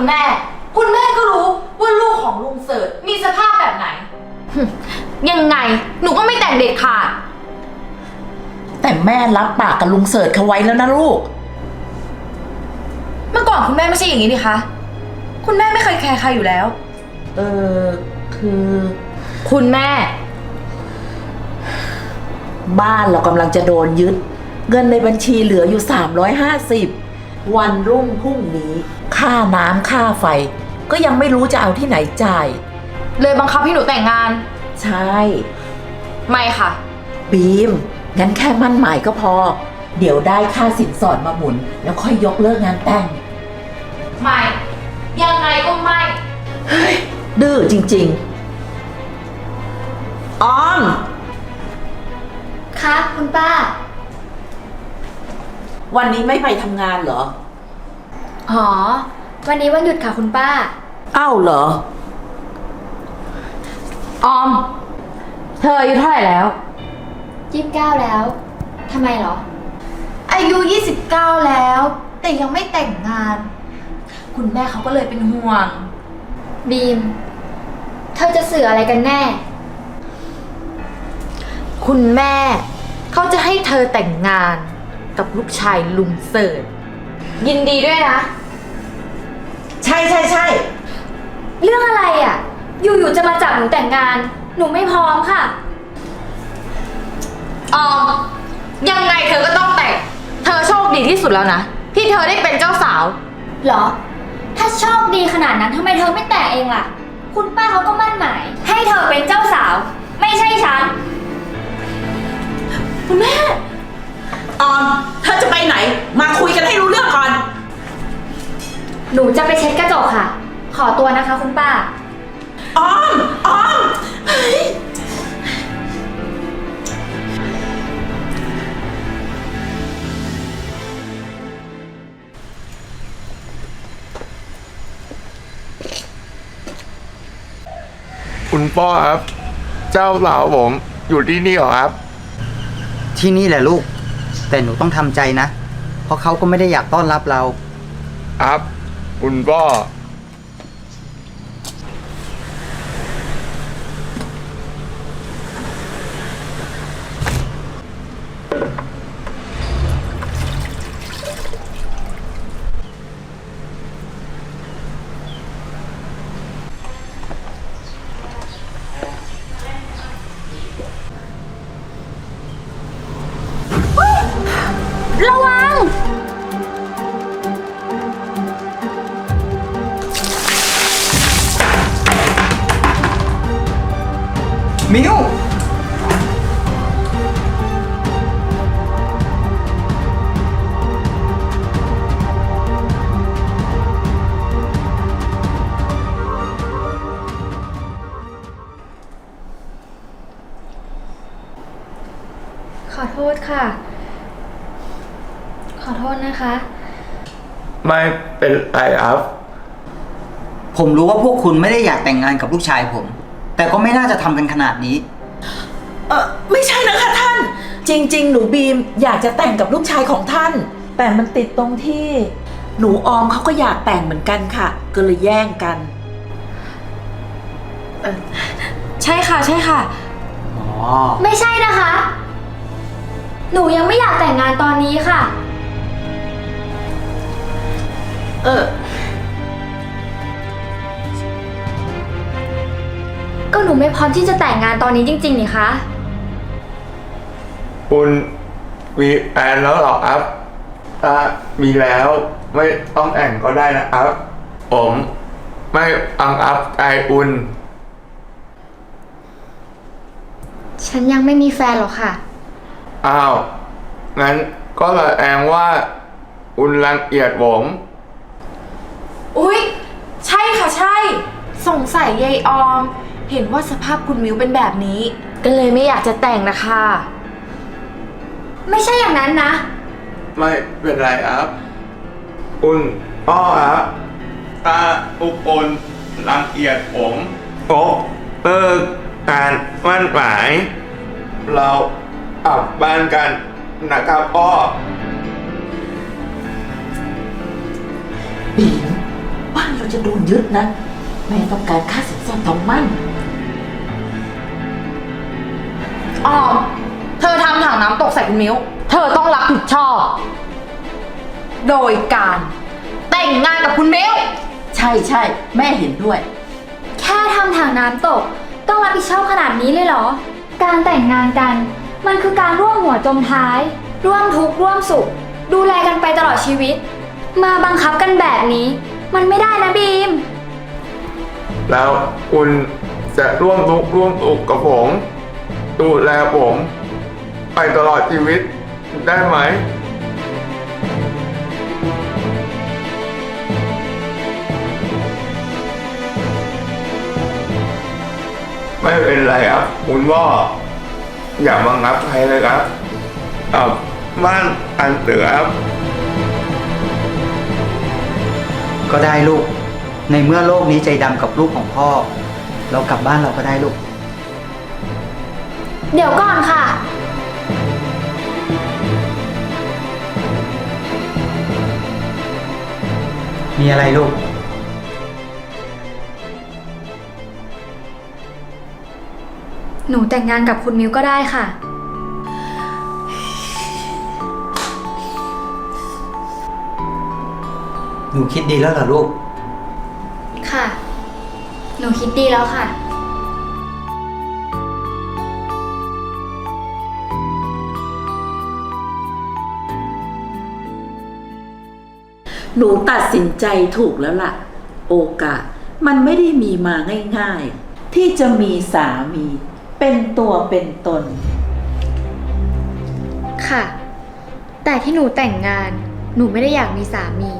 คุณแม่ คุณแม่ก็รู้ว่าลูกของลุงเสิร์ชมีสภาพแบบไหน ยังไง หนูก็ไม่แต่งเด็ดขาด แต่แม่รับปากกับลุงเสิร์ชเขาไว้แล้วนะลูก เมื่อก่อนคุณแม่ไม่ใช่อย่างนี้นี่คะ คุณแม่ไม่เคยแคร์ใครอยู่แล้ว เออคือ คุณแม่ บ้านเรากำลังจะโดนยึด เงินในบัญชีเหลืออยู่ 350 วันรุ่งพรุ่งนี้ ค่าน้ำค่าไฟ ก็ยังไม่รู้จะเอาที่ไหนจ่าย เลยบังคับให้หนูแต่งงาน ใช่ ไม่ค่ะ บีม งั้นแค่มั่นหมายก็พอ เดี๋ยวได้ค่าสินสอดมาหมุน แล้วค่อยยกเลิกงานแต่ง ไม่ ยังไงก็ไม่ดื้อจริง ๆ ออม คะคุณป้า วันนี้ไม่ไปทำงานเหรอ อ๋อ วันนี้วันหยุดค่ะคุณป้าเอ้าเหรอ ออม เธออายุเท่าไหร่แล้วยี่สิบเก้าแล้ว ทำไมเหรอ อายุ 29 แล้ว แต่ยังไม่แต่งงาน คุณแม่เขาก็เลยเป็นห่วง บีม เธอจะสื่ออะไรกันแน่ คุณแม่ เขาจะให้เธอแต่งงานกับลูกชายลุงเสิร์ชยินดีด้วยนะ ใช่ใช่ใช่เรื่องอะไรอะ อยู่ๆจะมาจับหนูแต่งงาน หนูไม่พร้อมค่ะ ออมยังไงเธอก็ต้องแต่ง เธอโชคดีที่สุดแล้วนะ ที่เธอได้เป็นเจ้าสาว เหรอ ถ้าโชคดีขนาดนั้นทำไมเธอไม่แต่งเองล่ะ คุณป้าเขาก็มั่นหมาย ให้เธอเป็นเจ้าสาว ไม่ใช่ฉัน คุณแม่ ออม เธอจะไปไหน มาคุยกันให้รู้เรื่องก่อน หนูจะไปเช็ดกระจกค่ะ ขอตัวนะคะคุณป้า ออม ออมเฮ้ยคุณพ่อครับ เจ้าสาวผมอยู่ที่นี่เหรอครับ ที่นี่แหละลูก แต่หนูต้องทำใจนะ เพราะเขาก็ไม่ได้อยากต้อนรับเรา ครับ คุณพ่อ เป็นไรครับผมรู้ว่าพวกคุณไม่ได้อยากแต่งงานกับลูกชายผม แต่ก็ไม่น่าจะทำกันขนาดนี้ เออไม่ใช่นะคะท่าน จริง ๆ หนูบีมอยากจะแต่งกับลูกชายของท่าน แต่มันติดตรงที่ หนูออมเขาก็อยากแต่งเหมือนกันค่ะ ก็เลยแย่งกัน ใช่ค่ะ ใช่ค่ะ อ๋อ ไม่ใช่นะคะ หนูยังไม่อยากแต่งงานตอนนี้ค่ะ เออ ก็หนูไม่พร้อมที่จะแต่งงานตอนนี้จริง ๆ นี่คะ คุณมีแฟนแล้วเหรอครับถ้ามีแล้วไม่ต้องแต่งก็ได้นะครับ ผมไม่อังอับใจอุ่น ฉันยังไม่มีแฟนหรอกค่ะ อ้าว งั้นก็แสดงว่า อุ่นรังเกียจผม อุ๊ย ใช่ค่ะใช่ สงสัยยายออม เห็นว่าสภาพคุณมิวเป็นแบบนี้ ก็เลยไม่อยากจะแต่งนะคะ ไม่ใช่อย่างนั้นนะ ไม่เป็นไรครับคุณพ่อครับถ้าทุกคนรังเกียจผมโอ้เลิกการมั่นหมาย เรากลับบ้านกันนะครับพ่อ เราจะโดนยึดนะ แม่ต้องการค่าสินสอดทองมั่นออมเธอทำถังน้ำตกใส่คุณมิ้ว เธอต้องรับผิดชอบ โดยการแต่งงานกับคุณมิ้ว ใช่ใช่แม่เห็นด้วย แค่ทำถังน้ำตก ต้องรับผิดชอบขนาดนี้เลยเหรอ การแต่งงานกัน มันคือการร่วมหัวจมท้าย ร่วมทุกข์ร่วมสุข ดูแลกันไปตลอดชีวิต มาบังคับกันแบบนี้ มันไม่ได้นะบีม แล้วคุณจะร่วมทุกข์ร่วมสุขกับผม ดูแลผม ไปตลอดชีวิตได้ไหม ไม่เป็นไรครับ คุณพ่ออย่ามางับใครเลยครับอ่าบ้านอันเสือครับ ก็ได้ลูก ในเมื่อโลกนี้ใจดำกับลูกของพ่อ เรากลับบ้านเราก็ได้ลูก เดี๋ยวก่อนค่ะ มีอะไรลูก หนูแต่งงานกับคุณมิวก็ได้ค่ะ หนูคิดดีแล้วเหรอลูก ค่ะ หนูคิดดีแล้วค่ะ หนูตัดสินใจถูกแล้วล่ะ โอกาสมันไม่ได้มีมาง่ายๆ ที่จะมีสามีเป็นตัวเป็นตน ค่ะ แต่ที่หนูแต่งงาน หนูไม่ได้อยากมีสามี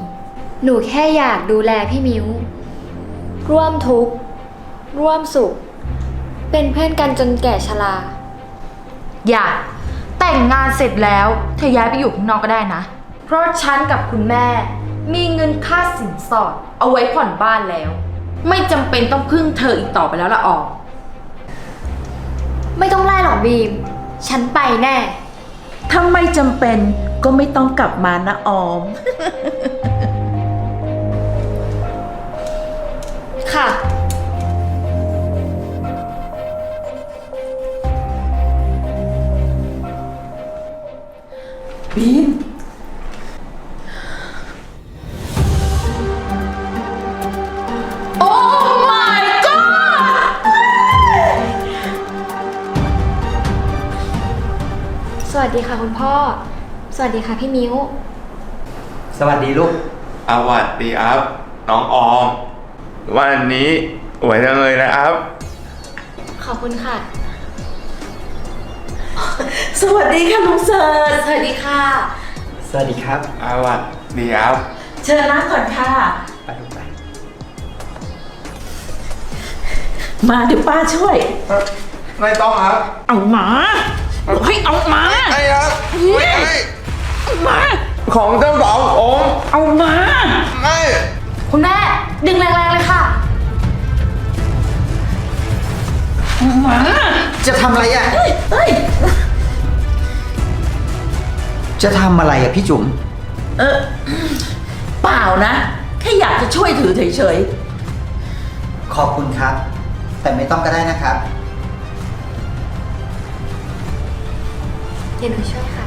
หนูแค่อยากดูแลพี่มิวร่วมทุกข์ ร่วมสุข เป็นเพื่อนกันจนแก่ชรา อย่า แต่งงานเสร็จแล้ว เธอย้ายไปอยู่ข้างนอกก็ได้นะ เพราะฉันกับคุณแม่ มีเงินค่าสินสอด เอาไว้ผ่อนบ้านแล้ว ไม่จำเป็นต้องพึ่งเธออีกต่อไปแล้วละออก ไม่ต้องไล่หรอกบีม ฉันไปแน่ ถ้าไม่จำเป็นก็ไม่ต้องกลับมานะออม บีมโอ้ my god สวัสดีค่ะคุณพ่อ สวัสดีค่ะพี่มิวสวัสดีลูกสวัสดีครับ น้องออมวันนี้สวยจังเลยนะครับ ขอบคุณค่ะ สวัสดีค่ะลุงเสิร์ชสวัสดีค่ะ สวัสดีครับสวัสดีครับเชิญนั่งก่อนค่ะ ไปลูกไปมาเดี๋ยวป้าช่วย ไม่ต้องครับเอามาบอกให้เอามา ไอ้ครับไม่ให้เอามา ของเจ้าสาวผมเอามา ไม่คุณแม่ดึงแรงๆเลยค่ะเอามา จะทำอะไรอะเอ้ยเอ้ย จะทำอะไรอะพี่จุ๋ม เออ เปล่านะ แค่อยากจะช่วยถือเฉยขอบคุณครับ แต่ไม่ต้องก็ได้นะครับ เดี๋ยวหนูช่วยค่ะ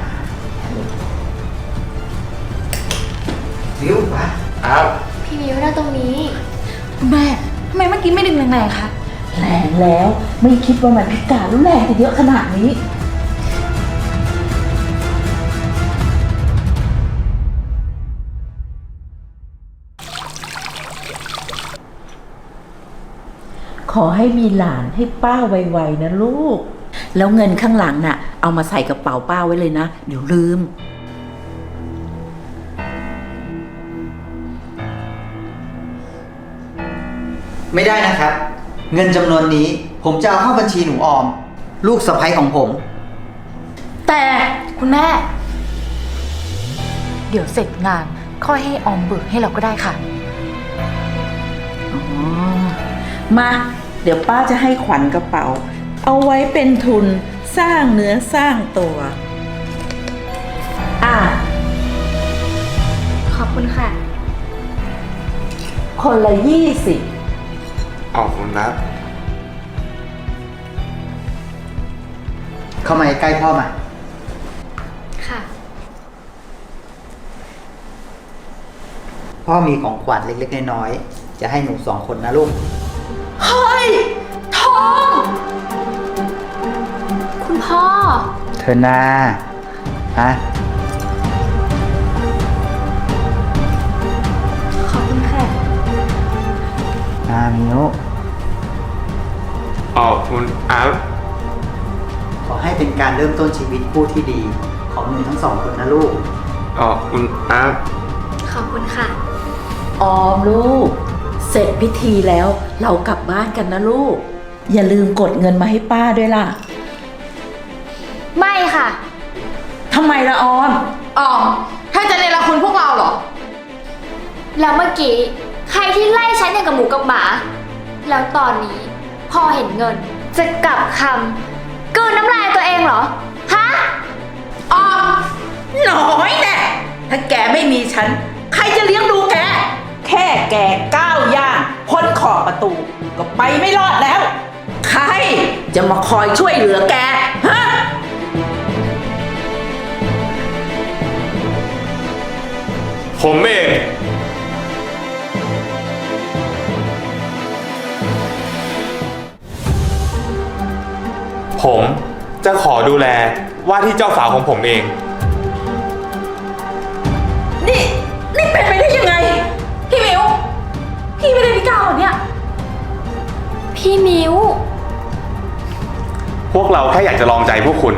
เร็วมาครับพี่มิวนั่งตรงนี้คุณแม่ทำไมเมื่อกี้ไม่ดึงแรงๆคะ ๆ แรงแล้ว ไม่คิดว่ามันพิการรุนแรงจะเยอะขนาดนี้ ขอให้มีหลานให้ป้าไวๆนะลูก แล้วเงินข้างหลังน่ะ เอามาใส่กระเป๋าป้าไว้เลยนะ เดี๋ยวลืม ไม่ได้นะครับ เงินจำนวนนี้ผมจะเอาเข้าบัญชีหนูออม ลูกสะใภ้ของผม แต่คุณแม่ เดี๋ยวเสร็จงานค่อยให้ออมเบิกให้เราก็ได้ค่ะ อ๋อ มา เดี๋ยวป้าจะให้ขวัญกระเป๋า เอาไว้เป็นทุนสร้างเนื้อสร้างตัวอะขอบคุณค่ะพคนละยี่สิบขอบคุณครับ เข้ามาใกล้พ่อมา ค่ะ พ่อมีของขวัญเล็กๆน้อยๆจะให้หนูสองคนนะลูกเฮ้ ย ทอง คุณพ่อ เธอนาฮะขอบคุณค่ะอามิวขอบคุณครับ ขอให้เป็นการเริ่มต้นชีวิตคู่ที่ดี ของหนูทั้งสองคนนะลูก ขอบคุณครับ ขอบคุณค่ะ ออมลูก เสร็จพิธีแล้วเรากลับบ้านกันนะลูก อย่าลืมกดเงินมาให้ป้าด้วยล่ะไม่ค่ะ ทำไมละออมออมถ้าจะเนรคุณพวกเราเหรอ แล้วเมื่อกี้ ใครที่ไล่ฉันอย่างกับหมูกับหมา แล้วตอนนี้ พอเห็นเงิน จะกลับคำกลืนน้ำลายตัวเองเหรอ ฮะ ออม น้อยแน่ถ้าแกไม่มีฉัน ใครจะเลี้ยงดูแก แค่แกก้าวย่างพ้นขอบประตู ก็ไปไม่รอดแล้ว ใครจะมาคอยช่วยเหลือแก ฮะ ผมเอง ผมจะขอดูแลว่าที่เจ้าสาวของผมเอง นี่ นี่เป็นไปได้ยังไงพี่มิว พี่ไม่ได้พิการเหรอเนี่ย พี่มิว พวกเราแค่อยากจะลองใจพวกคุณ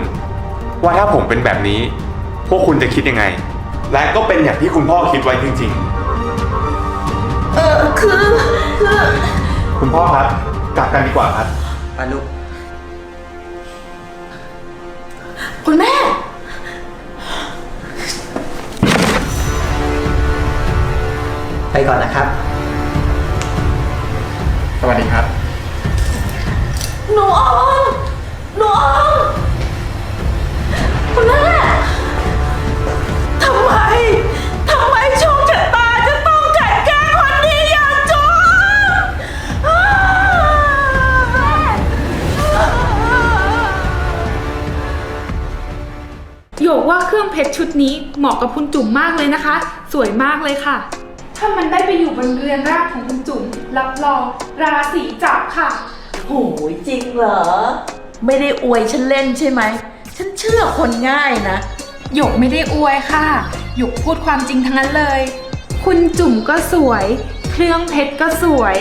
ว่าถ้าผมเป็นแบบนี้ พวกคุณจะคิดยังไง และก็เป็นอย่างที่คุณพ่อคิดไว้จริง เออคือคือๆ คุณพ่อครับ กลับกันดีกว่าครับไปลูกคุณแม่ ไปก่อนนะครับ สวัสดีครับ หนูออมหนูออมคุณแม่ทำไม ทำไมโชคชะตาจะต้องจัดแก้คนดีอย่างจนอ้าวโยกว่าเครื่องเพชรชุดนี้เหมาะกับคุณจุ๋มมากเลยนะคะ สวยมากเลยค่ะ ถ้ามันได้ไปอยู่บนเรือนร่างของคุณจุ๋ม รับรองราศีจับค่ะ โหยจริงเหรอ ไม่ได้อวยฉันเล่นใช่ไหม ฉันเชื่อคนง่ายนะ หยกไม่ได้อวยค่ะ หยกพูดความจริงทั้งนั้นเลย คุณจุ๋มก็สวย เครื่องเพชรก็สวย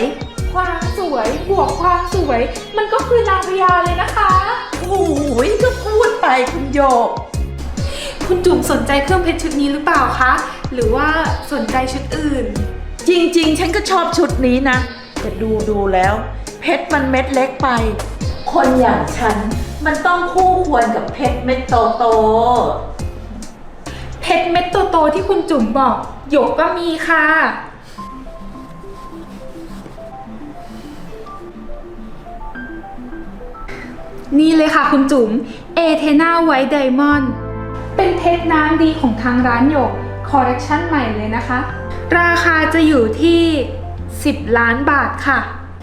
ความสวยบวกความสวย มันก็คือนางพญาเลยนะคะ โอ้ยก็พูดไปคุณโยก คุณจุ๋มสนใจเครื่องเพชรชุดนี้หรือเปล่าคะ หรือว่าสนใจชุดอื่น จริง ๆ ฉันก็ชอบชุดนี้นะ แต่ดูดูแล้ว เพชรมันเม็ดเล็กไป คนอย่างฉันมันต้องคู่ควรกับเพชรเม็ดโตโตเพชรเม็ดโตๆที่คุณจุ๋มบอก หยกก็มีค่ะ นี่เลยค่ะคุณจุ๋มเอเทนาไวท์ไดมอนด์เป็นเพชรน้ำดีของทางร้านหยก คอลเลคชั่นใหม่เลยนะคะ ราคาจะอยู่ที่ 10 ล้านบาทค่ะ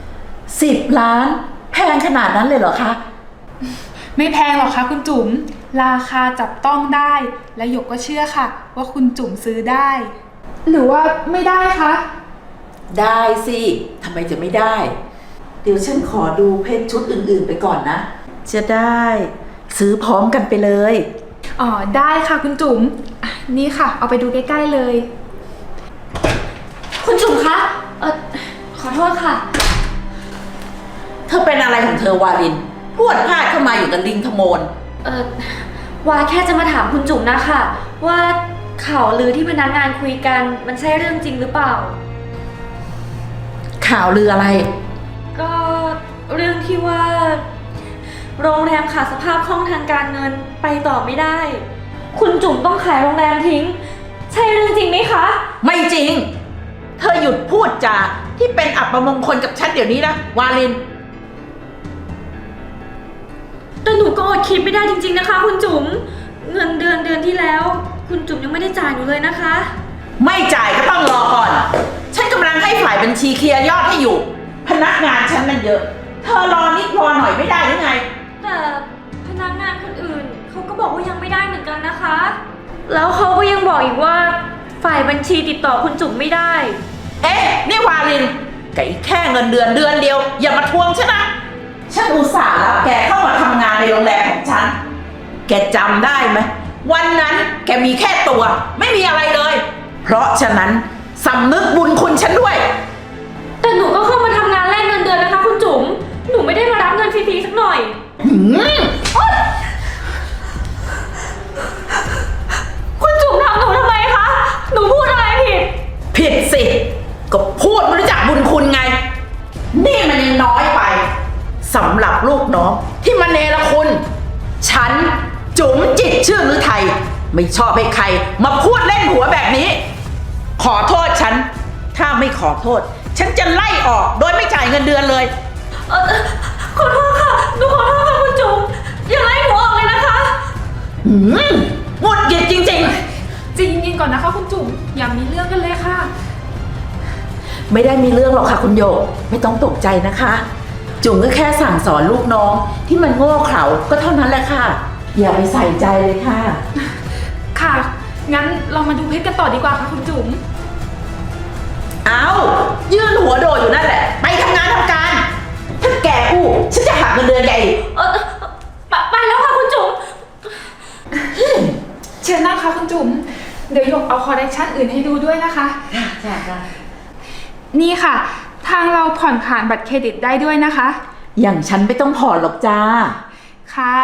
ๆสิบล้าน แพงขนาดนั้นเลยเหรอคะ ไม่แพงหรอกคะคุณจุ๋ม ราคาจับต้องได้ และหยกก็เชื่อค่ะ ว่าคุณจุ๋มซื้อได้ หรือว่าไม่ได้คะ ได้สิทำไมจะไม่ได้ เดี๋ยวฉันขอดูเพชรชุดอื่นๆไปก่อนนะ จะได้ ซื้อพร้อมกันไปเลย อ๋อ ได้ค่ะคุณจุ๋มอะนี่ค่ะ เอาไปดูใกล้ ๆ เลย คุณจุ๋มคะ เออขอโทษค่ะ เธอเป็นอะไรของเธอวาลินพวดพลาดเข้ามาอยู่กับลิงขโมน เออวาแค่จะมาถามคุณจุ๋มนะคะ ว่าข่าวลือที่พนักงานคุยกันมันใช่เรื่องจริงหรือเปล่า ข่าวลืออะไร ก็เรื่องที่ว่า โรงแรมขาดสภาพคล่องทางการเงินไปต่อไม่ได้ คุณจุ๋มต้องขายโรงแรมทิ้ง ใช่เรื่องจริงไหมคะ ไม่จริง เธอหยุดพูดจาที่เป็นอัปมงคลกับฉันเดี๋ยวนี้นะวาลิน แต่หนูก็อดคิดไม่ได้จริง ๆนะคะ คุณจุ๋มเงินเดือนเดือนที่แล้ว คุณจุ๋มยังไม่ได้จ่ายหนูเลยนะคะ ไม่จ่ายก็ต้องรอก่อน ฉันกำลังให้ฝ่ายบัญชีเคลียร์ยอดให้อยู่ พนักงานฉันมันเยอะ เธอรอนิดรอหน่อยไม่ได้หรือไง แต่พนักงานคนอื่นเขาก็บอกว่ายังไม่ได้เหมือนกันนะคะ แล้วเขาก็ยังบอกอีกว่า ฝ่ายบัญชีติดต่อคุณจุ๋มไม่ได้ เอ๊ะนี่วาลินไก่แค่เงินเดือนเดือนเดียว อย่ามาทวงฉันนะ ฉันอุตส่าห์รับแกเข้ามาทำงานในโรงแรมของฉัน แกจำได้ไหมวันนั้นแกมีแค่ตัว ไม่มีอะไรเลย เพราะฉะนั้นสำนึกบุญคุณฉันด้วย แต่หนูก็เข้ามาทำงานแลกเงินเดือนนะคะ คุณจุ๋ม หนูไม่ได้มารับเงินฟรีๆสักหน่อย หืมคุณจุ๋มทำหนูทำไมคะ หนูพูดอะไรผิด ผิดสิ ก็พูดไม่รู้จักบุญคุณไง นี่มันยังน้อยไปสำหรับลูกน้องที่มาเนรคุณ ฉันจุ๋มจิตชื่อหรือไทย ไม่ชอบให้ใคร มาพูดเล่นหัวแบบนี้ ขอโทษฉัน ถ้าไม่ขอโทษ ฉันจะไล่ออกโดยไม่จ่ายเงินเดือนเลย เออขอโทษค่ะ หนูขอโทษค่ะคุณจุ๋มอย่าไล่หนูออกเลยนะคะ หืมหงุดหงิดจริงใจเย็นๆก่อนนะคะคุณจุ๋มอย่ามีเรื่องกันเลยค่ะๆ ไม่ได้มีเรื่องหรอกค่ะคุณโยก ไม่ต้องตกใจนะคะ จุ๋มก็แค่สั่งสอนลูกน้องที่มันโง่เขลาก็เท่านั้นแหละค่ะ อย่าไปใส่ใจเลยค่ะ ค่ะ งั้นเรามาดูเพชรกันต่อดีกว่าค่ะคุณจุ๋ม เอายื่นหัวโดดอยู่นั่นแหละ ไปทำงานทำการ ถ้าแกอู้ฉันจะหักเงินเดือนแกอีกเออไปไปแล้วค่ะคุณจุ๋ม เชิญนั่งค่ะคุณจุ๋ม เดี๋ยวหยกเอาคอลเลคชันอื่นให้ดูด้วยนะคะ นี่ค่ะ ทางเราผ่อนผ่านบัตรเครดิตได้ด้วยนะคะ อย่างฉันไม่ต้องผ่อนหรอกจ้า ค่ะ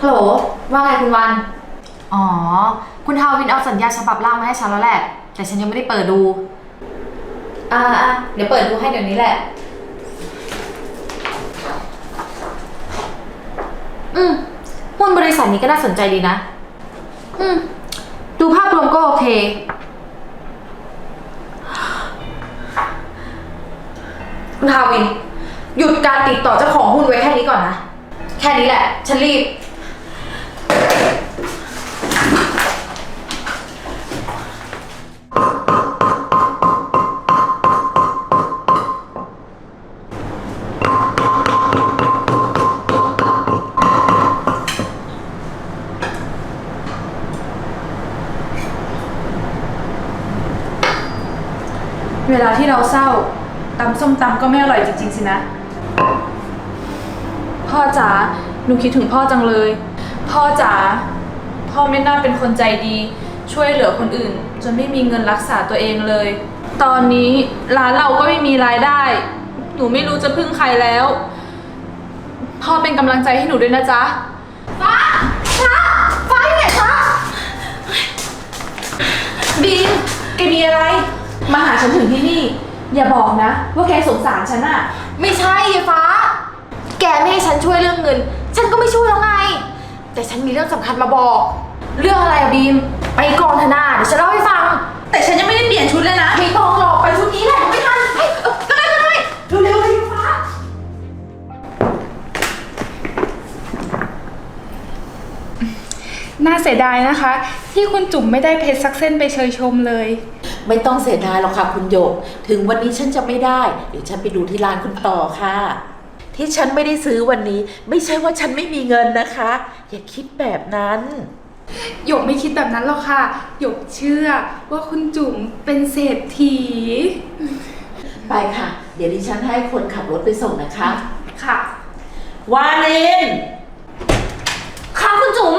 ฮัลโหล ว่าไงคุณวัน อ๋อ คุณทาวินเอาสัญญาฉบับล่างมาให้ฉันแล้วแหละ แต่ฉันยังไม่ได้เปิดดู อ่าอะเดี๋ยวเปิดดูให้เดี๋ยวนี้แหละ อืมหุ้นบริษัทนี้ก็น่าสนใจดีนะ อืม ดูภาพรวมก็โอเค คุณทาวิน หยุดการติดต่อเจ้าของหุ้นไว้แค่นี้ก่อนนะ แค่นี้แหละ ฉันรีบ เวลาที่เราเศร้าตำส้มตำก็ไม่อร่อยจริงๆสินะ พ่อจ๋าหนูคิดถึงพ่อจังเลย พ่อจ๋าพ่อไม่น่าเป็นคนใจดี ช่วยเหลือคนอื่น จนไม่มีเงินรักษาตัวเองเลย ตอนนี้ร้านเราก็ไม่มีรายได้ หนูไม่รู้จะพึ่งใครแล้ว พ่อเป็นกำลังใจให้หนูด้วยนะจ๊ะบีมแกมีอะไร มาหาฉันถึงที่นี่ อย่าบอกนะ ว่าแกสงสารฉันอะไม่ใช่ยายฟ้า แกไม่ให้ฉันช่วยเรื่องเงิน ฉันก็ไม่ช่วยแล้วไง แต่ฉันมีเรื่องสำคัญมาบอก เรื่องอะไรอะบีม ไปก่อนเถอะนาเดี๋ยวฉันเล่าให้ฟัง แต่ฉันยังไม่ได้เปลี่ยนชุดเลยนะ ไม่ต้องหรอกไปชุดนี้แหละไม่ทันเฮ้ยเออก็ได้ก็ได้เร็วๆเลยยายฟ้า น่าเสียดายนะคะ ที่คุณจุ๋มไม่ได้เพชรสักเส้นไปเชยชมเลย ไม่ต้องเสียดายหรอกค่ะคุณโยก ถึงวันนี้ฉันจะไม่ได้ เดี๋ยวฉันไปดูที่ร้านคุณต่อค่ะ ที่ฉันไม่ได้ซื้อวันนี้ ไม่ใช่ว่าฉันไม่มีเงินนะคะ อย่าคิดแบบนั้น หยกไม่คิดแบบนั้นหรอกค่ะ หยกเชื่อว่าคุณจุ๋มเป็นเศรษฐี ไปค่ะ เดี๋ยวดิฉันให้คนขับรถไปส่งนะคะ ค่ะ วาลิน ค่ะคุณจุ๋ม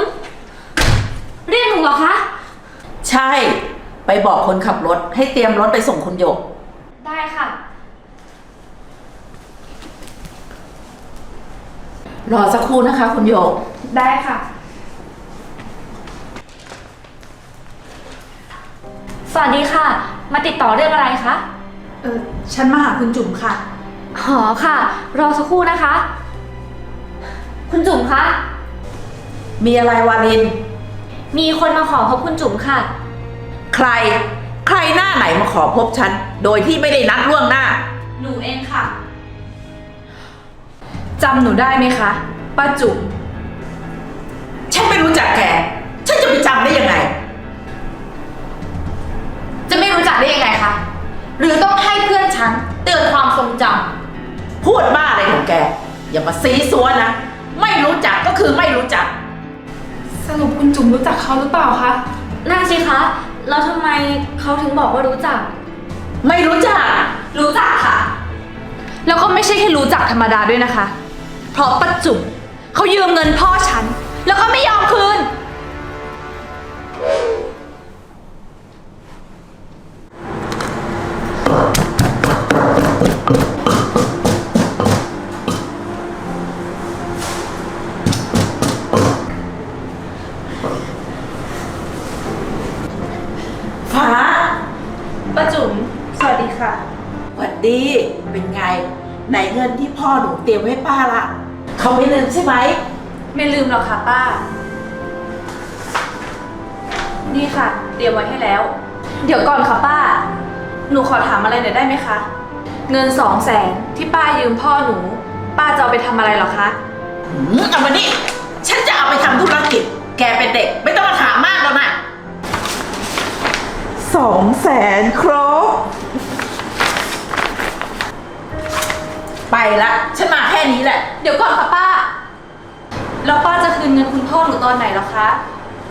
เรียกหนูเหรอคะ ใช่ ไปบอกคนขับรถ ให้เตรียมรถไปส่งคุณโยก ได้ค่ะ รอสักครู่นะคะ คุณโยก ได้ค่ะ สวัสดีค่ะ มาติดต่อเรื่องอะไรคะ เออฉันมาหาคุณจุ๋มค่ะ หอค่ะ รอสักครู่นะคะ คุณจุ๋มคะ มีอะไรวาลิน มีคนมาขอพบคุณจุ๋มค่ะ ใคร ใครหน้าไหนมาขอพบฉัน โดยที่ไม่ได้นัดล่วงหน้า หนูเองค่ะ จำหนูได้ไหมคะ ป้าจุ๋มฉันไม่รู้จักแก ฉันจะไปจำได้ยังไง จะไม่รู้จักได้ยังไงคะ หรือต้องให้เพื่อนฉันเตือนความทรงจพูดบ้าอะไรของแก อย่ามาซีซัวนะ ไม่รู้จักก็คือไม่รู้จัก สรุปคุณจุ๋มรู้จักเขาหรือเปล่าคะนั่นสิคะ แล้วทำไมเขาถึงบอกว่ารู้จัก ไม่รู้จัก รู้จักค่ะ แล้วก็ไม่ใช่แค่รู้จักธรรมดาด้วยนะคะ เพราะปัจจุมเขายืมเงินพ่อฉัน แล้วก็ไม่ยอมคืน เตรียมไว้ป้าล่ะเขาไม่ลืมใช่ไหม ไม่ลืมหรอกค่ะป้า นี่ค่ะ เตรียมไว้ให้แล้ว เดี๋ยวก่อนค่ะป้า หนูขอถามอะไรหน่อยได้ไหมคะ เงินสองแสนที่ป้ายืมพ่อหนู ป้าจะเอาไปทำอะไรเหรอคะ หืมเอามานี่ฉันจะเอาไปทำธุรกิจ แกเป็นเด็ก ไม่ต้องมาถามมากแล้วนะสองแสนครบ ละ ฉันมาแค่นี้แหละ เดี๋ยวก่อนค่ะป้า แล้วป้าจะคืนเงินคุณพ่อหนูตอนไหนเหรอคะ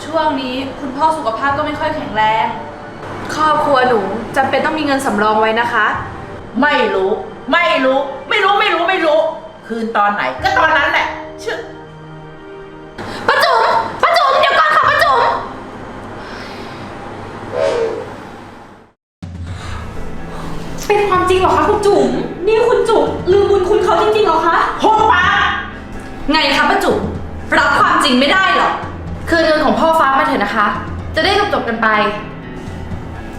ช่วงนี้คุณพ่อสุขภาพก็ไม่ค่อยแข็งแรง ครอบครัวหนูจำเป็นต้องมีเงินสำรองไว้นะคะ ไม่รู้ ไม่รู้ ไม่รู้ ไม่รู้ ไม่รู้ คืนตอนไหน ก็ตอนนั้นแหละเชื่อ เป็นความจริงเหรอคะคุณจุ๋มนี่คุณจุ๋มลืมบุญคุณเขาจริงๆเหรอคะหุบปากไงคะป้าจุ๋มรับความจริงไม่ได้หรอคืนเงินของพ่อฟ้ามาเถอะนะคะ จะได้จบจบๆกันไป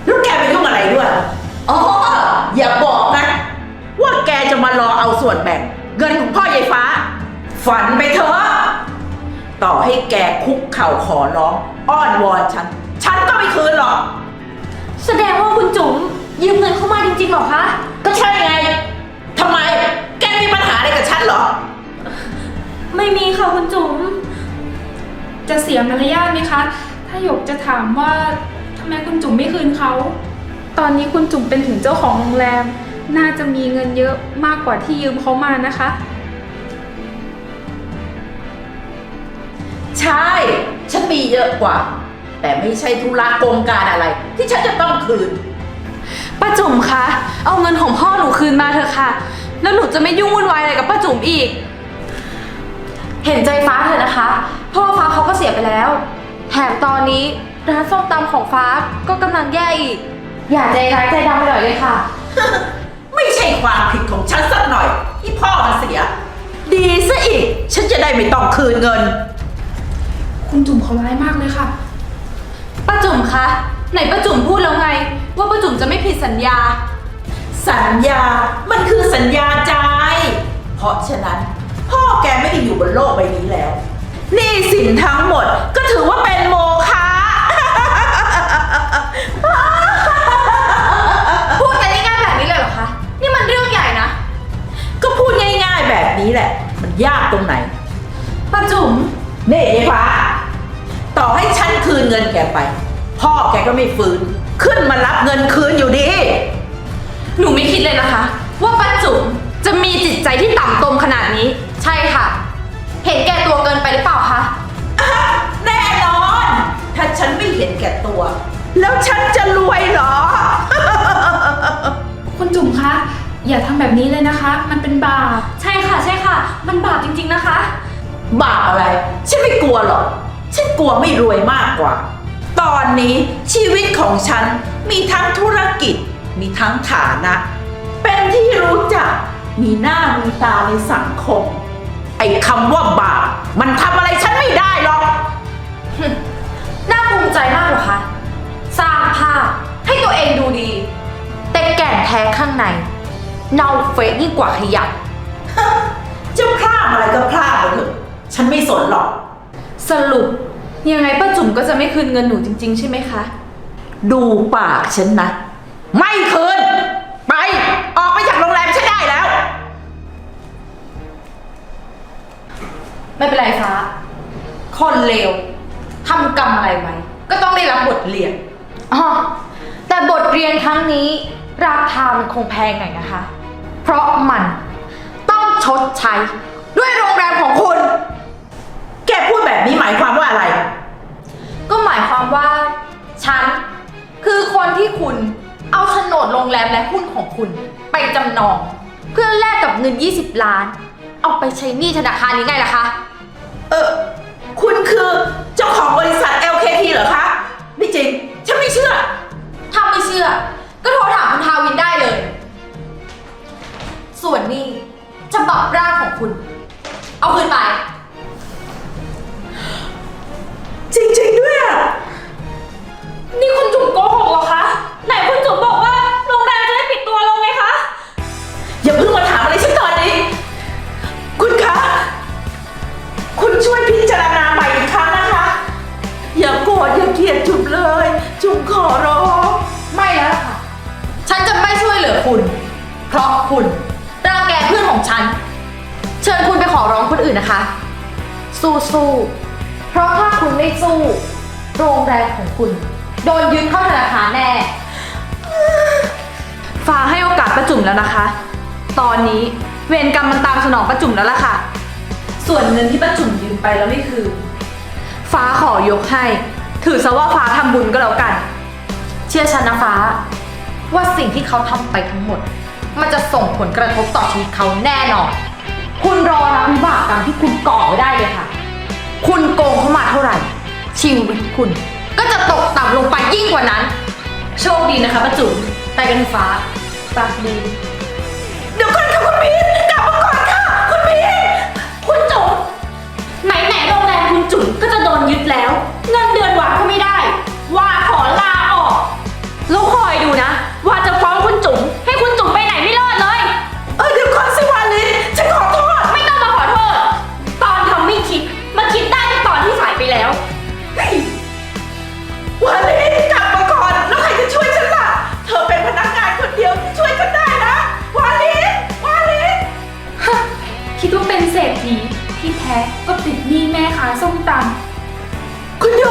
แล้วแกไปยุ่งอะไรด้วย อ๋อ อย่าบอกนะ ว่าแกจะมารอเอาส่วนแบ่ง เงินของพ่อยายฟ้า ฝันไปเถอะ ต่อให้แกคุกเข่าขอร้อง อ้อนวอนฉัน ฉันก็ไม่คืนหรอก แสดงว่าคุณจุ๋ม ยืมเงินเข้ามาจริงๆเหรอคะ ก็ใช่ไง ทำไม แกมีปัญหาอะไรกับฉันเหรอ ไม่มีค่ะคุณจุ๋ม จะเสียมารยาทไหมคะ ถ้าหยกจะถามว่าทำไมคุณจุ๋มไม่คืนเขา ตอนนี้คุณจุ๋มเป็นถึงเจ้าของโรงแรม น่าจะมีเงินเยอะมากกว่าที่ยืมเขามานะคะ ใช่ ฉันมีเยอะกว่า แต่ไม่ใช่ธุระโกงการอะไร ที่ฉันจะต้องคืน ป้าจุ๋มคะเอาเงินของพ่อหนูคืนมาเถอะค่ะ แล้วหนูจะไม่ยุ่งวุ่นวายอะไรกับป้าจุ๋มอีก เห็นใจฟ้าเถอะนะคะพ่อฟ้าเขาก็เสียไปแล้ว แถมตอนนี้ร้านส้มตำของฟ้าก็กำลังแย่อีก อย่าใจร้ายใจดำไปหน่อยเลยค่ะ ไม่ใช่ความผิดของฉันสักหน่อย ที่พ่อมาเสีย ดีซะอีก ฉันจะได้ไม่ต้องคืนเงิน คุณจุ๋มเขาร้ายมากเลยค่ะ ป้าจุ๋มคะ ไหนป้าจุ๋มพูดแล้วไง ว่าป้าจุ๋มจะไม่ผิดสัญญา สัญญา มันคือสัญญาใจ เพราะฉะนั้น พ่อแกไม่ได้อยู่บนโลกใบนี้แล้วหนี่สินทั้งหมดก็ถือว่าเป็นโมฆะ พูดกันง่ายๆแบบนี้เลยเหรอคะ นี่มันเรื่องใหญ่นะ ก็พูดง่าย ๆ แบบนี้แหละ มันยากตรงไหน ป้าจุ๋มนี่ยายฟ้า ต่อให้ฉันคืนเงินแกไป พ่อแกก็ไม่ฟื้น ขึ้นมารับเงินคืนอยู่ดี หนูไม่คิดเลยนะคะ ว่าป้าจุ๋มจะมีจิตใจที่ต่ำตมขนาดนี้ ใช่ค่ะ เห็นแก่ตัวเกินไปหรือเปล่าคะแน่นอน ถ้าฉันไม่เห็นแก่ตัว แล้วฉันจะรวยเหรอ คุณจุ๋มคะ อย่าทำแบบนี้เลยนะคะ มันเป็นบาป ใช่ค่ะ ใช่ค่ะ มันบาปจริงๆนะคะ บาปอะไร ฉันไม่กลัวหรอก ฉันกลัวไม่รวยมากกว่า ตอนนี้ชีวิตของฉันมีทั้งธุรกิจ มีทั้งฐานะ เป็นที่รู้จัก มีหน้ามีตาในสังคม ไอ้คำว่าบาปมันทำอะไรฉันไม่ได้หรอก น่าภูมิใจมากเหรอคะ สร้างภาพให้ตัวเองดูดี แต่แก่นแท้ข้างใน เน่าเฟะยิ่งกว่าขยะ จะพลาดอะไรก็พลาดไปเถอะ ฉันไม่สนหรอก สรุป ยังไงป้าจุ๋มก็จะไม่คืนเงินหนูจริง ๆ ใช่ไหมคะ ดูปากฉันนะ ไม่คืน ไป ออกไปจากโรงแรมฉันได้แล้ว ไม่เป็นไรฟ้า คนเลวทำกรรมอะไรไว้ ก็ต้องได้รับบทเรียนอ๋อแต่บทเรียนครั้งนี้ ราคามันคงแพงหน่อยนะคะ เพราะมันต้องชดใช้ ด้วยโรงแรมของคุณ แกพูดแบบนี้หมายความว่าอะไร ก็หมายความว่า ฉัน คือคนที่คุณเอาโฉนดโรงแรมและหุ้นของคุณ ไปจำนอง เพื่อแลกกับเงิน 20 ล้าน เอาไปใช้หนี้ธนาคารนี้ไงล่ะคะ เออ คุณคือเจ้าของบริษัท LKT เหรอคะ ไม่จริง ฉันไม่เชื่อ ถ้าไม่เชื่อ ก็โทรถามคุณทาวินได้เลย ส่วนนี้ฉบับร่างของคุณ เอาคืนไป สู้สู้ๆ เพราะถ้าคุณไม่สู้ โรงแรมของคุณ โดนยึดเข้าธนาคารแน่ ฟ้าให้โอกาสประจุมแล้วนะคะ ตอนนี้เวรกรรมมันตามสนองประจุมแล้วล่ะค่ะ ส่วนเงินที่ประจุมยืมไปแล้วไม่คืน ฟ้าขอยกให้ ถือซะว่าฟ้าทำบุญก็แล้วกัน เชื่อฉันนะฟ้า ว่าสิ่งที่เขาทำไปทั้งหมด มันจะส่งผลกระทบต่อชีวิตเขาแน่นอน คุณรอรับวิบากกรรมที่คุณก่อไว้ได้เลยค่ะ คุณโกงเขามาเท่าไหร่ ชีวิตคุณ ก็จะตกต่ำลงไปยิ่งกว่านั้น โชคดีนะคะประจุมไปกันฟ้าปากดี เดี๋ยวก่อนค่ะคุณพีทกลับมาก่อนค่ะ คุณพีทคุณจุ๋มไหนไหนๆโรงแรมคุณจุ๋มก็จะโดนยึดแล้ว เงินเดือนหวานก็ไม่ได้ ว่าขอลาออกแล้วคอยดูนะ ว่าจะ ษฐีที่แท้ก็ติดหนี้แม่ค้าส้มตำ คุณโย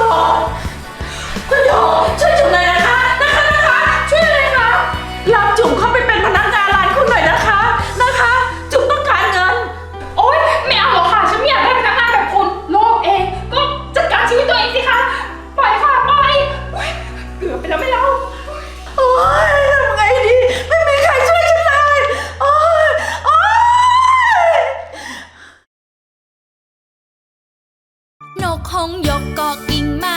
คุณโยช่วยจุ๋มหน่อยนะ งยกเกาะกิ่งไม้